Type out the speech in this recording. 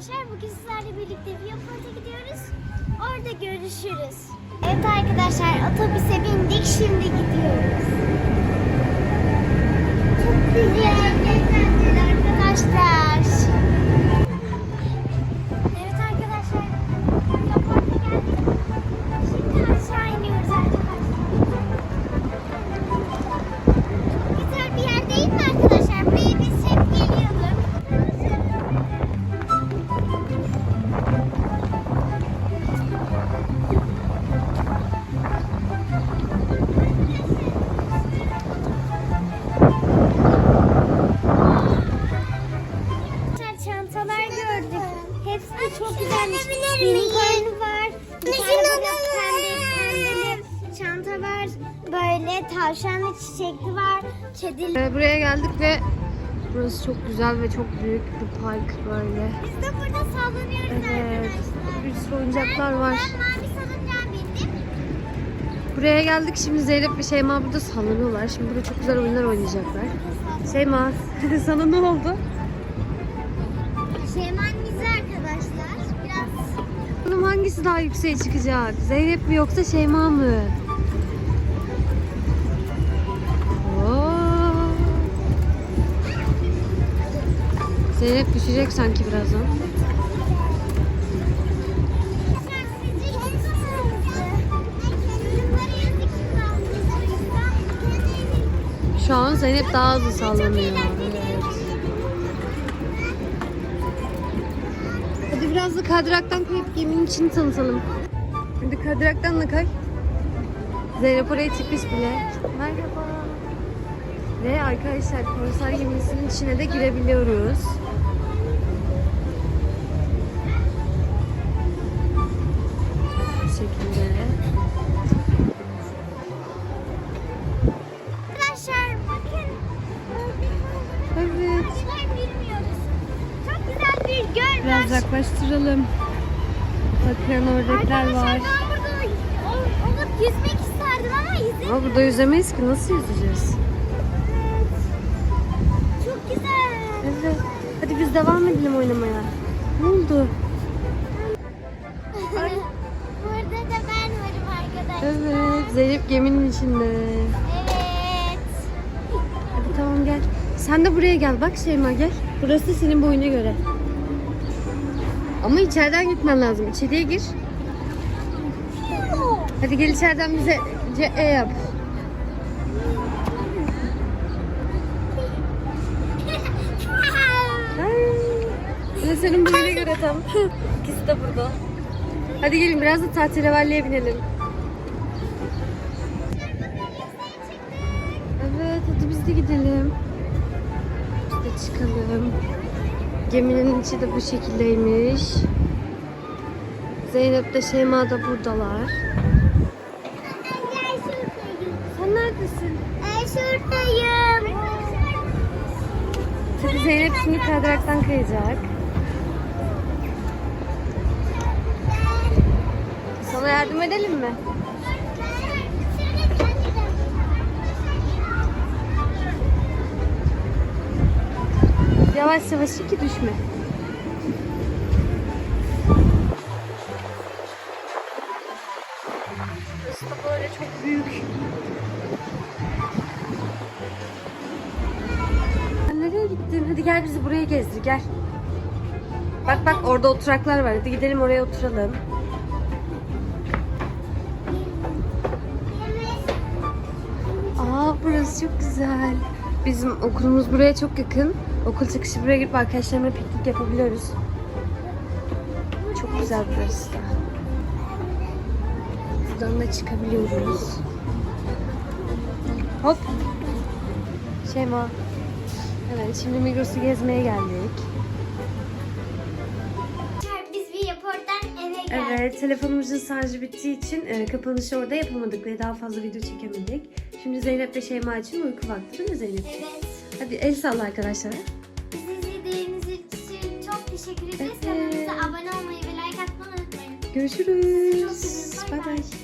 arkadaşlar. Bugün sizlerle birlikte Viyaport'a gidiyoruz. Orada görüşürüz. Evet arkadaşlar otobüse bindik. Şimdi gidiyoruz. Hepsi de çok güzelmiş. Unicorn var. Bir tane böyle pembe, pembeli çanta var. Böyle tavşanlı çiçekli var. Kedili. Ee, Buraya geldik ve burası çok güzel ve çok büyük bir park böyle. Biz de burada sallanıyoruz Evet. arkadaşlar. Bir sürü oyuncaklar var. Ben mavi salıncağa bindim. Buraya geldik şimdi Zeynep ve Şeyma burada sallanıyorlar. Şimdi burada çok güzel oyunlar oynayacaklar. Şeyma sana ne oldu? Şeyman bizi arkadaşlar. Biraz Bunun hangisi daha yükseğe çıkacak? Zeynep mi yoksa Şeyma mı? Zeynep düşecek sanki birazdan. Şu an Zeynep daha hızlı sallanıyor. Biraz da kaydıraktan kayıp geminin içini tanıtalım. Hadi kaydıraktan da kay. Zeynep oraya çıkmış bile. Merhaba. Ve arkadaşlar konser gemisinin içine de girebiliyoruz. Göl var. Biraz yaklaştıralım. Bakın oradakiler var. Ben burada ol- olup yüzmek isterdim ama yüzemiyorum. Ama burada yüzemeyiz ki. Nasıl yüzeceğiz? Çok güzel. Evet. Hadi biz devam edelim oynamaya. Ne oldu? Burada da ben varım arkadaşlar. Evet. Zeynep geminin içinde. Evet. Hadi tamam gel. Sen de buraya gel. Bak Şeyma gel. Burası senin boyuna göre. Ama içeriden gitmen lazım. İçeriye gir. Hadi gel içeriden bize E yap. Ay. Senin boyuna göre tam. İkisi de burada. Hadi gelin biraz da tahterevalliye binelim. Evet hadi biz de gidelim. Biz de çıkalım. Geminin içi de bu şekildeymiş. Zeynep de Şeyma da buradalar. Sen neredesin? Ben şuradayım. Tabii Zeynep şimdi kaydıraktan kayacak. Sana yardım edelim mi? Yavaş yavaş ki düşme. Burası da böyle çok büyük. Sen nereye gittin? Hadi gel bizi buraya gezdir gel. Bak bak orada oturaklar var. Hadi gidelim oraya oturalım. Aa burası çok güzel. Bizim okulumuz buraya çok yakın. Okul çıkışı buraya gidip arkadaşlarımla piknik yapabiliyoruz. Çok güzel burası da. Buradan da çıkabiliyoruz. Hop. Şeyma. Evet şimdi Migros'u gezmeye geldik. Biz bir yaporttan eve geldik. Evet telefonumuzun şarjı bittiği için e, kapanışı orada yapamadık ve daha fazla video çekemedik. Şimdi Zeynep ve Şeyma için uyku vakti değil mi Zeynep? Evet. Hadi el salla arkadaşlara. Teşekkür ederiz. Evet. Kanalımıza abone olmayı ve like atmayı unutmayın. Görüşürüz. Bay. bay.